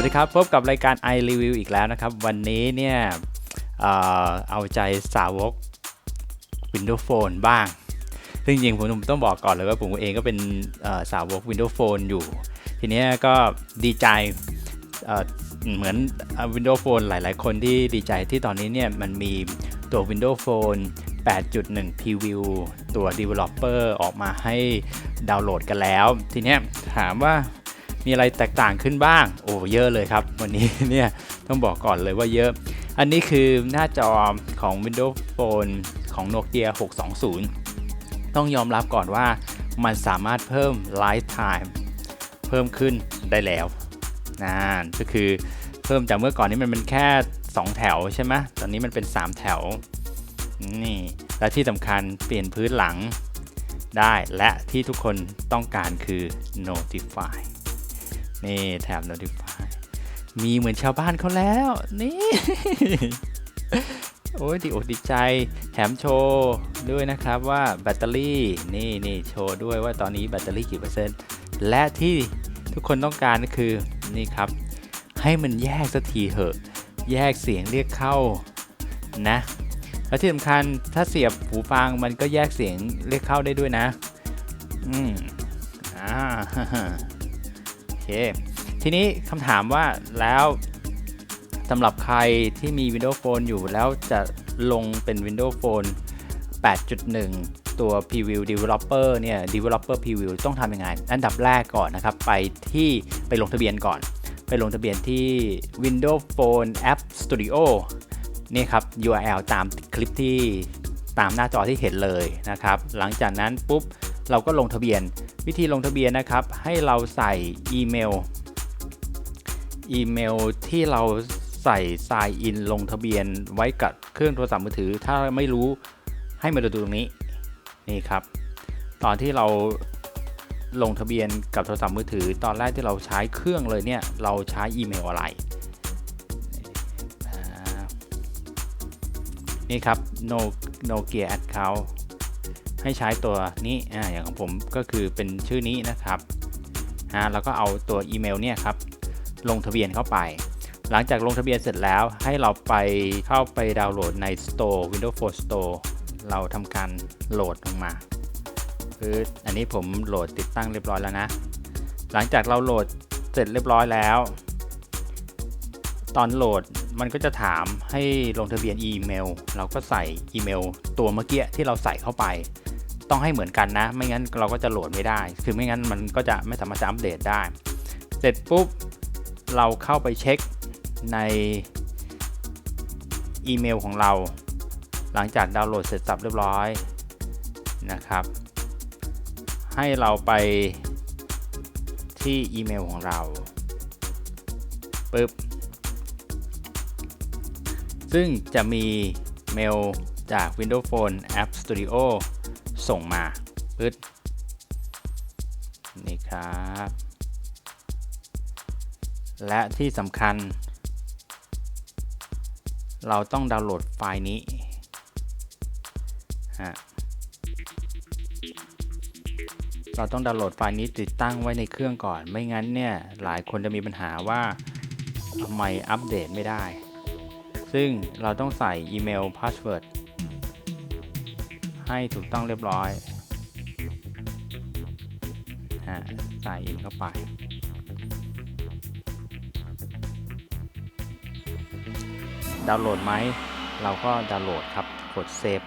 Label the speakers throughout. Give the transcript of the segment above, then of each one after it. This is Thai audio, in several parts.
Speaker 1: วัสดีครับ พบกับรายการ i Review อีกแล้วนะครับ วันนี้เนี่ยเออเอาใจสาวก Windows Phone บ้าง ซึ่งจริงผมต้องบอกก่อนเลยว่าผมเองก็เป็นสาวก Windows Phone อยู่ ทีนี้ก็ดีใจเหมือน Windows Phone หลาย ๆ คนที่ดีใจที่ตอนนี้เนี่ยมันมีตัว Windows Phone 8.1 Preview ตัว Developer ออกมาให้ดาวน์โหลดกันแล้ว ทีนี้ถามว่า มีอะไรแตกต่างขึ้นบ้าง โอ้เยอะเลยครับ วันนี้เนี่ยต้องบอกก่อนเลยว่าเยอะ อันนี้คือหน้าจอของ Windows Phone ของ Nokia 620 ต้องยอมรับก่อนว่ามันสามารถเพิ่ม Lifetime เพิ่มขึ้นได้แล้วนะก็คือเพิ่มจากเมื่อก่อนนี้มันเป็นแค่ 2 แถวใช่ไหมตอนนี้มันเป็น 3 แถวนี่และที่สำคัญเปลี่ยนพื้นหลังได้และที่ทุกคนต้องการคือ Notify นี่แถบ Notify มีเหมือนชาวบ้านเขาแล้ว นี่ โอ้ยดีอกดีใจ แถมโชว์ด้วยนะครับว่าแบตเตอรี่ นี่นี่โชว์ด้วยว่าตอนนี้แบตเตอรี่กี่เปอร์เซ็นต์ และที่ทุกคนต้องการก็คือ นี่ครับ ให้มันแยกสักทีเหอะ แยกเสียงเรียกเข้านะ และที่สำคัญถ้าเสียบหูฟังมันก็แยกเสียงเรียกเข้าได้ด้วยนะ อืมอ่า เคทีนี้คำถามว่าแล้วสำหรับใครที่มี Windows Phone อยู่แล้วจะลงเป็น Windows Phone 8.1 ตัว Preview Developer เนี่ย Developer Preview ต้องทำยังไง อันดับแรกก่อนนะครับ ไปที่ไปลงทะเบียนก่อน ไปลงทะเบียนที่ Windows Phone App Studio นี่ครับ URL ตามคลิปที่ตามหน้าจอที่เห็นเลยนะครับ หลังจากนั้นปุ๊บ เราก็ลงทะเบียน วิธีลงทะเบียนนะครับ ให้เราใส่อีเมล อีเมลที่เราใส่ sign in ลงทะเบียนไว้กับเครื่องโทรศัพท์มือถือ ถ้าไม่รู้ให้มาดูตรงนี้ นี่ครับ ตอนที่เราลงทะเบียนกับโทรศัพท์มือถือ ตอนแรกที่เราใช้เครื่องเลยเนี่ย เราใช้อีเมลอะไร นี่ครับ no Nokia account ให้ใช้ตัวนี้ออย่างของผมก็คือเป็นชื่อนี้นะครับฮะแล้วก็เอาตัวอีเมลเนี่ยครับลงทะเบียนเข้าไป หลังจากลงทะเบียนเสร็จแล้วให้เราไปเข้าไปดาวน์โหลดใน Store Windows Phone Store เราทำการโหลดลงมาคืออันนี้ผมโหลดติดตั้งเรียบร้อยแล้วนะ หลังจากเราโหลดเสร็จเรียบร้อยแล้ว ตอนโหลดมันก็จะถามให้ลงทะเบียนอีเมล เราก็ใส่อีเมล ตัวเมื่อกี้ที่เราใส่เข้าไป ต้องให้เหมือนกันนะ ไม่งั้นเราก็จะโหลดไม่ได้ คือไม่งั้นมันก็จะไม่สามารถจะอัปเดตได้ เสร็จปุ๊บเราเข้าไปเช็คในอีเมลของเรา หลังจากดาวน์โหลดเสร็จสับเรียบร้อยนะครับ ให้เราไปที่อีเมลของเราปุ๊บซึ่งจะมีเมลจาก Windows Phone App Studio ส่งมาปึ๊ดนี่ครับ และที่สำคัญ เราต้องดาวน์โหลดไฟล์นี้ฮะเราต้องดาวน์โหลดไฟล์นี้ติดตั้งไว้ในเครื่องก่อน ไม่งั้นเนี่ยหลายคนจะมีปัญหาว่าทำไมอัปเดตไม่ได้ ซึ่งเราต้องใส่อีเมลพาสเวิร์ด ให้ถูกต้องเรียบร้อยฮะใส่อินเข้าไป ดาวน์โหลดไหม เราก็ดาวน์โหลดครับ กดเซฟ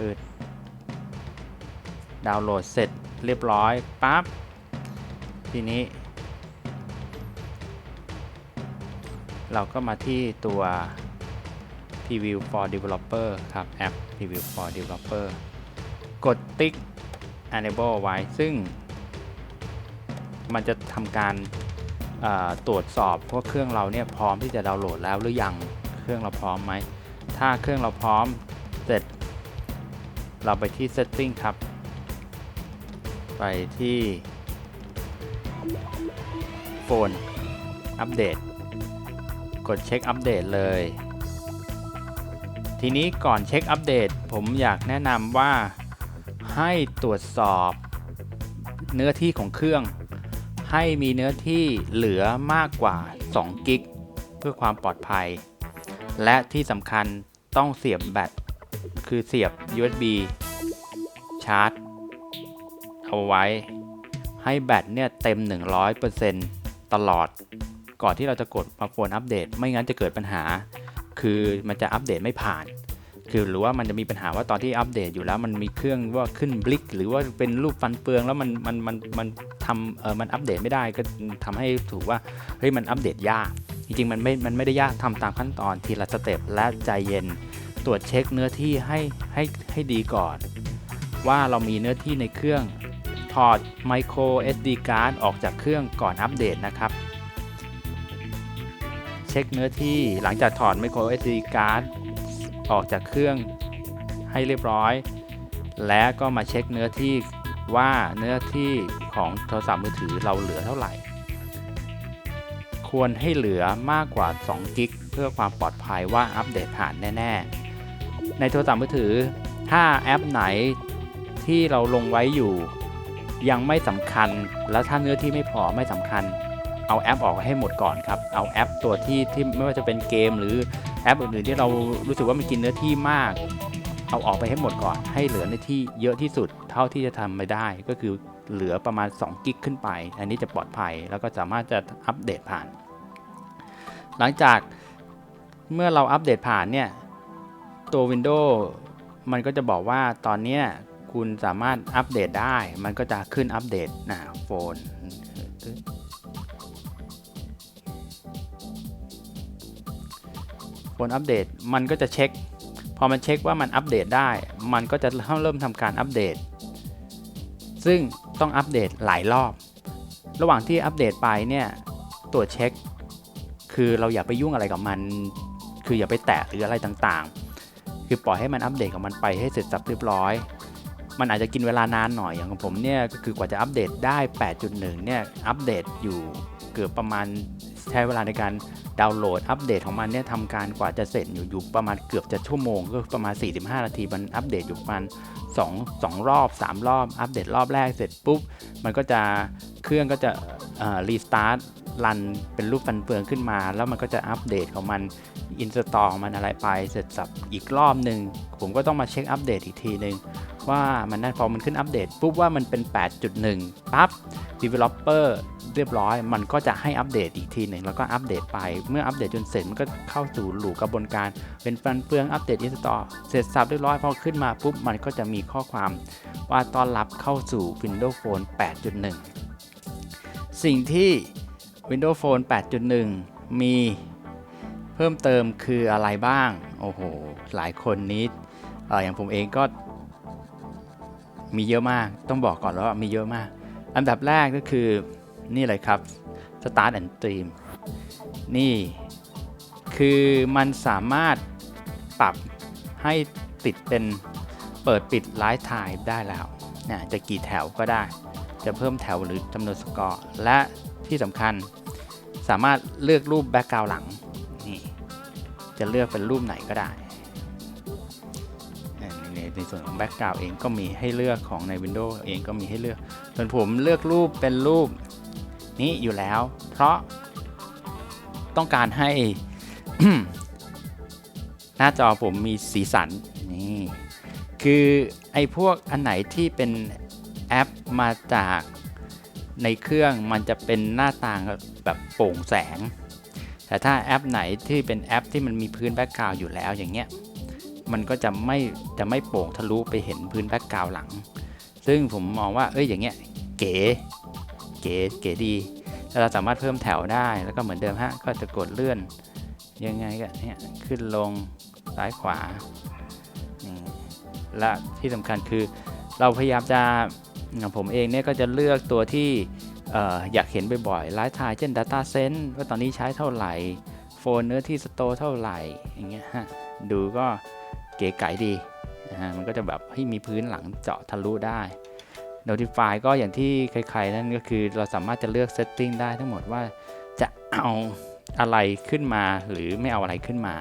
Speaker 1: อืดดาวน์โหลดเสร็จเรียบร้อยปั๊บ ทีนี้ เราก็มาที่ตัว Preview for Developer ครับแอป Preview for Developer กดติ๊ก Enable ไว้ ซึ่ง มันจะทำการตรวจสอบว่าเครื่องเราเนี่ยพร้อมที่จะดาวน์โหลดแล้วหรือยังเครื่องเราพร้อมไหม ถ้าเครื่องเราพร้อมเสร็จ เราไปที่ Setting ครับ ไปที่ Phone อัปเดต กดเช็คอัปเดตเลย ทีนี้ก่อนเช็คอัปเดต ผมอยากแนะนำว่าให้ตรวจสอบเนื้อที่ของเครื่อง ให้มีเนื้อที่เหลือมากกว่า 2 กิก เพื่อความปลอดภัย และที่สำคัญต้องเสียบแบตคือเสียบ USB ชาร์จ เอาไว้ ให้แบตเนี่ยเต็ม 100%ตลอด ก่อนที่เราจะกดมาโฟนอัปเดต ไม่งั้นจะเกิดปัญหา คือมันจะอัปเดตไม่ผ่าน คือหรือว่ามันจะมีปัญหาว่าตอนที่อัปเดตอยู่แล้วมันมีเครื่องว่าขึ้นบลิกหรือว่าเป็นรูปฟันเฟืองแล้วมันมันมันมันทำเออมันอัปเดตไม่ได้ก็ทำให้ถูกว่าเฮ้ยมันอัปเดตยาก จริงๆมันไม่ มันไม่ได้ยากทำตามขั้นตอนทีละสเต็ปและใจเย็นตรวจเช็คเนื้อที่ให้ให้ให้ดีก่อน ว่าเรามีเนื้อที่ในเครื่องถอด micro SD card ออกจากเครื่องก่อนอัปเดตนะครับ เช็คเนื้อที่หลังจากถอด micro SD card ออกจากเครื่องให้เรียบร้อย และก็มาเช็คเนื้อที่ว่าเนื้อที่ของโทรศัพท์มือถือเราเหลือเท่าไหร่ ควรให้เหลือมากกว่า 2 กิกเพื่อความปลอดภัยว่าอัปเดตผ่านแน่ ๆ ในโทรศัพท์มือถือ ถ้าแอปไหนที่เราลงไว้อยู่ ยังไม่สำคัญ แล้วถ้าเนื้อที่ไม่พอไม่สำคัญ เอาแอปออกให้หมดก่อนครับ เอาแอปตัวที่ที่ไม่ว่าจะเป็นเกม หรือแอปอื่นๆที่เรารู้สึกว่ามันกินเนื้อที่มาก เอาออกไปให้หมดก่อน ให้เหลือเนื้อที่เยอะที่สุดเท่าที่จะทำไปได้ ก็คือเหลือประมาณ2กิกขึ้นไป อันนี้จะปลอดภัยแล้วก็สามารถจะอัปเดตผ่าน หลังจากเมื่อเราอัปเดตผ่านเนี่ยตัว Windows มันก็จะบอกว่าตอนนี้คุณสามารถอัปเดตได้ มันก็จะขึ้นอัปเดตนะโฟน โฟนอัปเดตมันก็จะเช็ค พอมันเช็คว่ามันอัปเดตได้ มันก็จะเริ่มทำการอัปเดต ซึ่งต้องอัปเดตหลายรอบ ระหว่างที่อัปเดตไปเนี่ยตรวจเช็ค คือเราอย่าไปยุ่งอะไรกับมัน คืออย่าไปแตะหรืออะไรต่างๆ คือปล่อยให้มันอัปเดตของมันไปให้เสร็จสับเรียบร้อยมันอาจจะกินเวลานานหน่อยอย่างของผมเนี่ยก็คือกว่าจะอัปเดตได้ 8.1 เนี่ยอัปเดตอยู่เกือบประมาณใช้เวลาในการ ดาวน์โหลดอัปเดตของมันเนี่ยทำการกว่าจะเสร็จอยู่อยู่ประมาณเกือบจะชั่วโมง ก็ประมาณ 45 นาทีมันอัปเดตอยู่ประมาณ2 2รอบ 3 รอบ อัปเดตรอบแรกเสร็จปุ๊บ มันก็จะเครื่องก็จะรีสตาร์ทรันเป็นรูปฟันเฟืองขึ้นมา แล้วมันก็จะอัปเดตของมันอินสตอลของมันอะไรไปเสร็จสับอีกรอบหนึ่งผมก็ต้องมาเช็คอัปเดตอีกทีหนึ่งว่ามันนั่นพอมันขึ้นอัปเดตปุ๊บว่ามันเป็น 8.1 ปั๊บ developer เรียบร้อย มันก็จะให้อัปเดตอีกทีหนึ่งแล้วก็อัปเดตไป เมื่ออัปเดตจนเสร็จมันก็เข้าสู่หลูกระบวนการเป็นฟันเฟืองอัปเดตอินสตอลเสร็จสับเรียบร้อยพอขึ้นมาปุ๊บมันก็จะมีข้อความว่าต้อนรับเข้าสู่ Windows Phone 8.1 สิ่งที่ Windows Phone 8.1 มีเพิ่มเติมคืออะไรบ้าง โอ้โห หลายคนนี้ออย่างผมเองก็มีเยอะมาก ต้องบอกก่อนแล้วว่ามีเยอะมาก อันดับแรกก็คือ นี่เลยครับ Start and Stream นี่คือมันสามารถปรับให้ติดเป็นเปิดปิดไลฟ์ไทม์ได้แล้วนะจะกี่แถวก็ได้ จะเพิ่มแถวหรือจำนวนสกอร์และที่สำคัญสามารถเลือกรูปแบ็กกราวหลังนี่จะเลือกเป็นรูปไหนก็ได้ในในส่วนของแบ็กกราวเองก็มีให้เลือกของใน Windows เองก็มีให้เลือกส่วนผมเลือกรูปเป็นรูป นี้อยู่แล้ว เพราะต้องการให้ หน้าจอผมมีสีสันนี่คือไอ้พวกอันไหนที่เป็นแอปมาจากในเครื่องมันจะเป็นหน้าต่างแบบโปร่งแสง แต่ถ้าแอปไหนที่เป็นแอปที่มันมีพื้นแบ็กกราวอยู่แล้วอย่างเงี้ย มันก็จะไม่จะไม่โปร่งทะลุไปเห็นพื้นแบ็กกราวหลัง ซึ่งผมมองว่าเอ้ยอย่างเงี้ยเก๋ เก๋เก๋ดีแล้วเราสามารถเพิ่มแถวได้แล้วก็เหมือนเดิมฮะก็จะกดเลื่อนยังไงก็เนี่ยขึ้นลงซ้ายขวานี่และที่สำคัญคือเราพยายามจะผมเองเนี่ยก็จะเลือกตัวที่เอ่ออยากเห็นบ่อยๆไลฟ์ทายเช่น Data Sense ว่าตอนนี้ใช้เท่าไหร่ โฟนเนื้อที่สโตเท่าไหร่อย่างเงี้ยฮะดูก็เก๋ไก๋ดีนะฮะมันก็จะแบบให้มีพื้นหลังเจาะทะลุได้ Notify ก็อย่างที่ใครๆนั่นก็คือเราสามารถจะเลือก Setting ได้ทั้งหมดว่าจะเอาอะไรขึ้นมาหรือไม่เอาอะไรขึ้นมา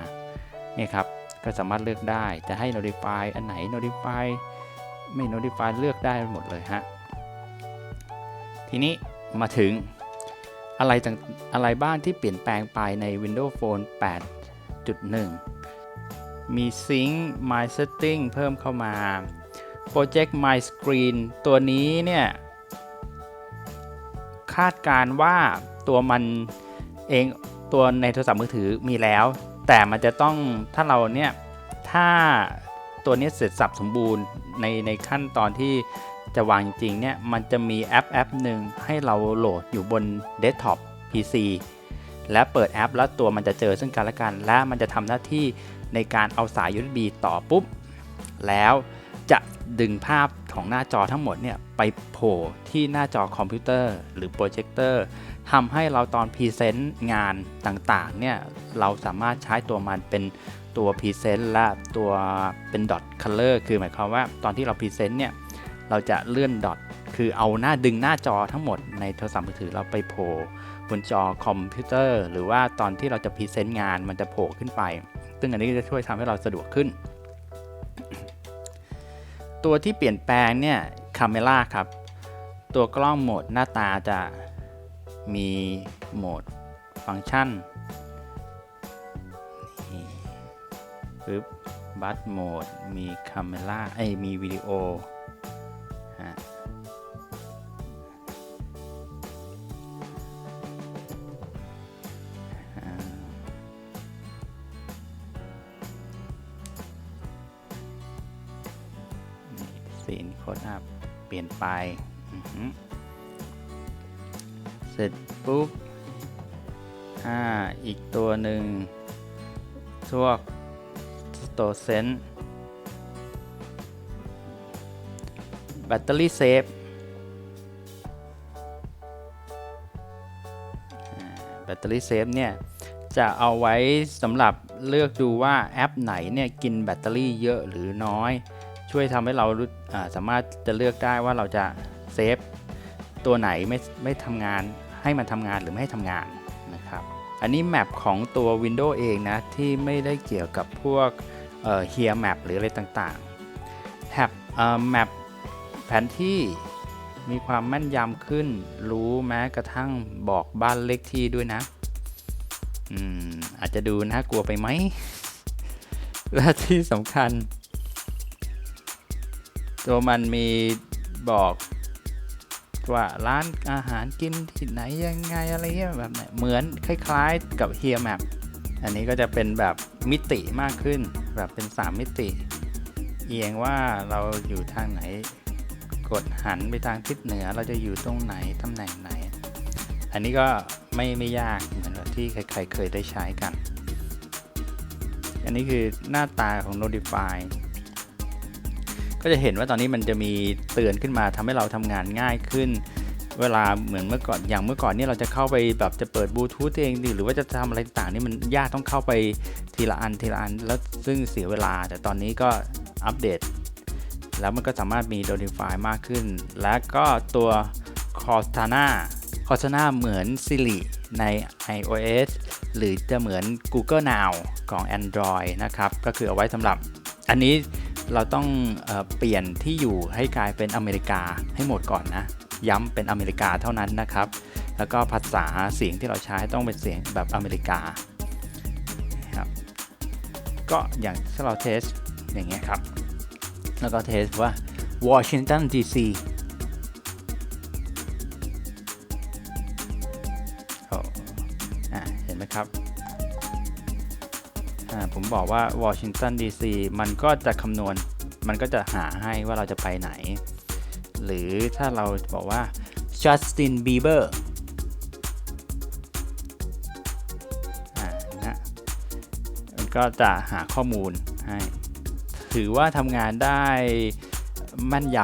Speaker 1: เนี่ยครับก็สามารถเลือกได้จะให้ Notify อันไหน Notify ไม่ Notify เลือกได้หมดเลยฮะทีนี้มาถึงอะไรต่างอะไรบ้างที่เปลี่ยนแปลงไปใน Windows Phone 8.1 มี Sync My Setting เพิ่มเข้ามา Project My Screen ตัวนี้เนี่ย คาดการ์ว่าตัวมันเองตัวในโทรศัพท์มือถือมีแล้ว แต่มันจะต้องถ้าเราเนี่ย ถ้าตัวนี้เสร็จสับสมบูรณ์ในในขั้นตอนที่จะวางจริงเนี่ย มันจะมีแอปแอปหนึ่งให้เราโหลดอยู่บนเดสก์ท็อป PC และเปิดแอป แล้วตัวมันจะเจอซึ่งกันและกัน และมันจะทำหน้าที่ในการเอาสาย USB ต่อปุ๊บ แล้ว จะดึงภาพของหน้าจอทั้งหมดเนี่ยไปโผล่ที่หน้าจอคอมพิวเตอร์หรือโปรเจคเตอร์ทำให้เราตอนพรีเซนต์งานต่างๆเนี่ยเราสามารถใช้ตัวมันเป็นตัวพรีเซนต์และตัวเป็นดอทคัลเลอร์คือหมายความว่าตอนที่เราพรีเซนต์เนี่ยเราจะเลื่อนดอทคือเอาหน้าดึงหน้าจอทั้งหมดในโทรศัพท์มือถือเราไปโผล่บนจอคอมพิวเตอร์ หรือว่าตอนที่เราจะพรีเซนต์งานมันจะโผล่ขึ้นไป ซึ่งอันนี้จะช่วยทำให้เราสะดวกขึ้น ตัวที่เปลี่ยนแปลงเนี่ยคาเมล่าครับ ตัวกล้องโหมดหน้าตาจะมีโหมดฟังก์ชันนี่ปึ๊บบัตโหมดมีคาเมล่าไอ้มีวิดีโอ นี่ซีนโค้ดอัพเปลี่ยนไป เสร็จปุ๊บอ่าอีกตัวหนึ่งพวก Store Sense แบตเตอรี่เซฟแบตเตอรี่เซฟเนี่ยจะเอาไว้สำหรับเลือกดูว่าแอปไหนเนี่ยกินแบตเตอรี่เยอะหรือน้อย ช่วยทำให้เราสามารถจะเลือกได้ว่าเราจะเซฟตัวไหนไม่ไม่ทำงานให้มันทำงานหรือไม่ให้ทำงานนะครับ อันนี้แมปของตัว Windows เองนะ ที่ไม่ได้เกี่ยวกับพวกเอ่อ Here Map หรืออะไรต่างๆแท็บแมปแผนที่มีความแม่นยำขึ้น รู้แม้กระทั่งบอกบ้านเลขที่ด้วยนะอืมอาจจะดูน่ากลัวไปไหมและที่สำคัญ ตัวมันมีบอกว่าร้านอาหารกินที่ไหนยังไงอะไรเงี้ยแบบเหมือนคล้ายๆกับ Here Map อันนี้ก็จะเป็นแบบมิติมากขึ้น แบบเป็น 3 มิติ เอียงว่าเราอยู่ทางไหน กดหันไปทางทิศเหนือเราจะอยู่ตรงไหนตำแหน่งไหน อันนี้ก็ไม่ไม่ยากเหมือนกับที่ใครๆเคยได้ใช้กัน อันนี้คือหน้าตาของ Notify ก็จะเห็นว่าตอนนี้มันจะมีเตือนขึ้นมาทำให้เราทำงานง่ายขึ้น เวลาเหมือนเมื่อก่อนอย่างเมื่อก่อนเนี่ยเราจะเข้าไปแบบจะเปิดบลูทูธเองหรือว่าจะทำอะไรต่างๆนี่มันยากต้องเข้าไปทีละอันทีละอัน แล้วซึ่งเสียเวลา แต่ตอนนี้ก็อัปเดต แล้วมันก็สามารถมี Notify มากขึ้น และก็ตัว Cortana Cortana เหมือน Siri ใน iOS หรือจะเหมือน Google Now ของ Android นะครับ ก็คือเอาไว้สำหรับอันนี้ เราต้องเอเปลี่ยนที่อยู่ให้กลายเป็นอเมริกาให้หมดก่อนนะ ย้ำเป็นอเมริกาเท่านั้นนะครับ แล้วก็ภาษาเสียงที่เราใช้ต้องเป็นเสียงแบบอเมริกาครับก็อย่างถ้าเราเทสอย่างเงี้ยครับ แล้วก็เทสว่า Washington DC เห็นไหมครับ ผมบอกว่า Washington DC มันก็จะคำนวณมันก็จะหาให้ว่าเราจะไปไหน หรือถ้าเราบอกว่า Justin Bieber อ่านะมันก็จะหาข้อมูลให้ ถือว่าทำงานได้แม่นย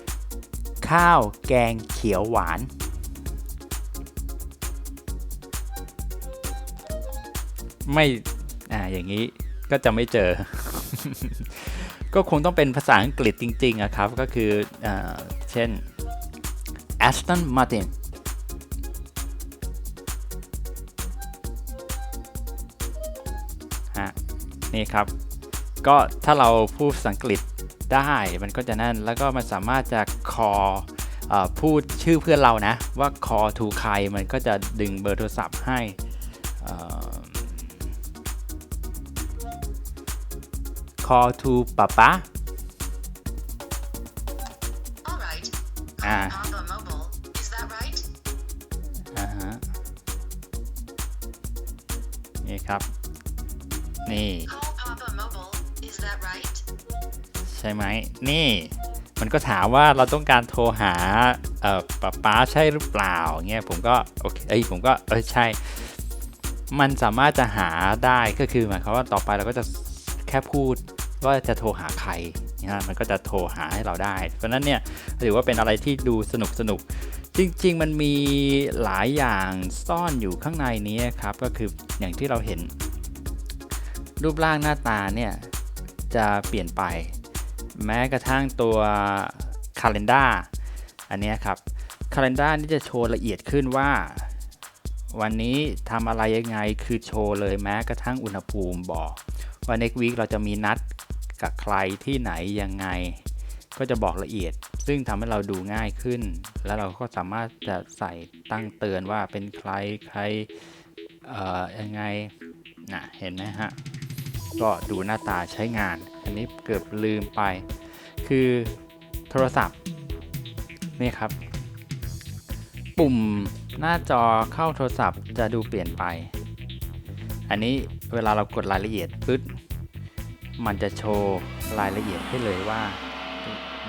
Speaker 1: ำข้าวแกงเขียวหวานไม่ อ่าอย่างนี้ก็จะไม่เจอ ก็คงต้องเป็นภาษาอังกฤษจริงๆอะครับ ก็คืออเช่น Aston Martin ฮะนี่ครับ ก็ถ้าเราพูดภาษาอังกฤษได้มันก็จะนั่น แล้วก็มันสามารถจะ call อ่อพูดชื่อเพื่อนเรานะ ว่า call to ใครมันก็จะดึงเบอร์โทรศัพท์ให้ call to ป๊าป๊า
Speaker 2: All right.
Speaker 1: Ah.
Speaker 2: Papa Mobile. Is that right?
Speaker 1: อ่าฮะนี่ครับ นี่
Speaker 2: Call Papa Mobile. Is that right?
Speaker 1: ใช่ไหม นี่ มันก็ถามว่าเราต้องการโทรหา เอ่อป๊าป๊าใช่หรือเปล่าเงี้ย ผมก็ โอเค เอ้ย ผมก็ เออใช่ มันสามารถจะหาได้ ก็คือหมายความว่าต่อไปเราก็จะแค่พูด ว่าจะโทรหาใครนะมันก็จะโทรหาให้เราได้ เพราะนั้นเนี่ยถือว่าเป็นอะไรที่ดูสนุกสนุกจริง ๆ มันมีหลายอย่างซ่อนอยู่ข้างในนี้ครับ ก็คืออย่างที่เราเห็น รูปร่างหน้าตาเนี่ยจะเปลี่ยนไป แม้กระทั่งตัว calendar อันนี้ครับ calendar นี่จะโชว์ละเอียดขึ้นว่า วันนี้ทำอะไรยังไงคือโชว์เลยแม้กระทั่งอุณหภูมิบอกว่า next week เราจะมีนัด กับใครที่ไหนยังไง ก็จะบอกละเอียด ซึ่งทำให้เราดูง่ายขึ้น แล้วเราก็สามารถจะใส่ตั้งเตือนว่าเป็นใครใครเอ่อยังไงนะเห็นไหมฮะ ก็ดูหน้าตาใช้งาน อันนี้เกือบลืมไป คือโทรศัพท์นี่ครับ ปุ่มหน้าจอเข้าโทรศัพท์จะดูเปลี่ยนไป อันนี้เวลาเรากดรายละเอียดปึ๊ด มันจะโชว์รายละเอียดให้เลยว่า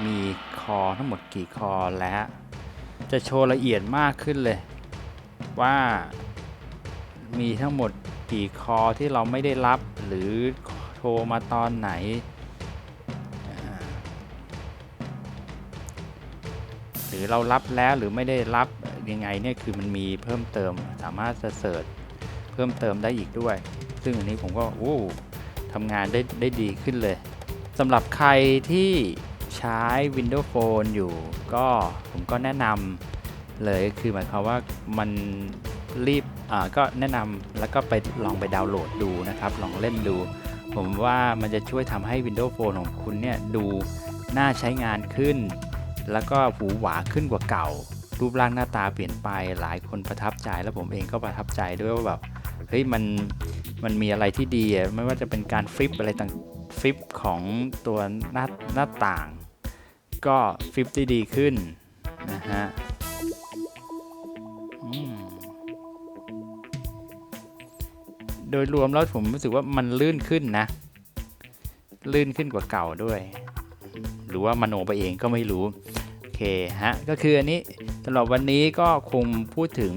Speaker 1: มีคอทั้งหมดกี่คอและจะโชว์ละเอียดมากขึ้นเลย ว่ามีทั้งหมดกี่คอที่เราไม่ได้รับหรือโทรมาตอนไหน หรือเรารับแล้วหรือไม่ได้รับยังไงเนี่ยคือมันมีเพิ่มเติมสามารถจะเสิร์ชเพิ่มเติมได้อีกด้วย ซึ่งอันนี้ผมก็โอ้ ทำงานได้ได้ดีขึ้นเลยสำหรับใครที่ใช้ Windows Phone อยู่ ก็ผมก็แนะนำเลยคือหมายความว่ามันรีบอ่าก็แนะนำแล้วก็ไปลองไปดาวน์โหลดดูนะครับ ลองเล่นดู ผมว่ามันจะช่วยทำให้ Windows Phone ของคุณเนี่ยดูน่าใช้งานขึ้น แล้วก็หูหวาขึ้นกว่าเก่า รูปร่างหน้าตาเปลี่ยนไปหลายคนประทับใจ แล้วผมเองก็ประทับใจด้วยว่าแบบ เฮ้ยมันมันมีอะไรที่ดีไม่ว่าจะเป็นการฟลิปอะไรต่างฟลิปของตัวหน้าหน้าต่าง ก็ฟลิปได้ดีขึ้นนะฮะโดยรวมแล้วผมรู้สึกว่ามันลื่นขึ้นนะ ลื่นขึ้นกว่าเก่าด้วย หรือว่ามโนไปเองก็ไม่รู้ โอเคฮะ ก็คืออันนี้สำหรับวันนี้ก็คงพูดถึง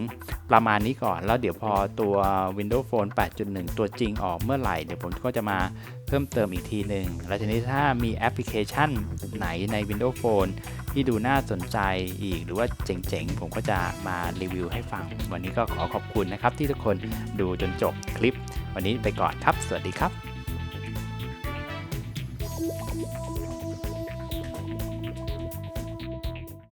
Speaker 1: ประมาณนี้ก่อน แล้วเดี๋ยวพอตัว Windows Phone 8.1 ตัวจริงออกเมื่อไหร่ เดี๋ยวผมก็จะมาเพิ่มเติมอีกทีหนึ่ง แล้วทีนี้ถ้ามีแอปพลิเคชันไหนใน Windows Phone ที่ดูน่าสนใจอีก หรือว่าเจ๋งๆ ผมก็จะมารีวิวให้ฟัง วันนี้ก็ขอขอบคุณนะครับที่ทุกคนดูจนจบคลิป วันนี้ไปก่อนครับ สวัสดีครับ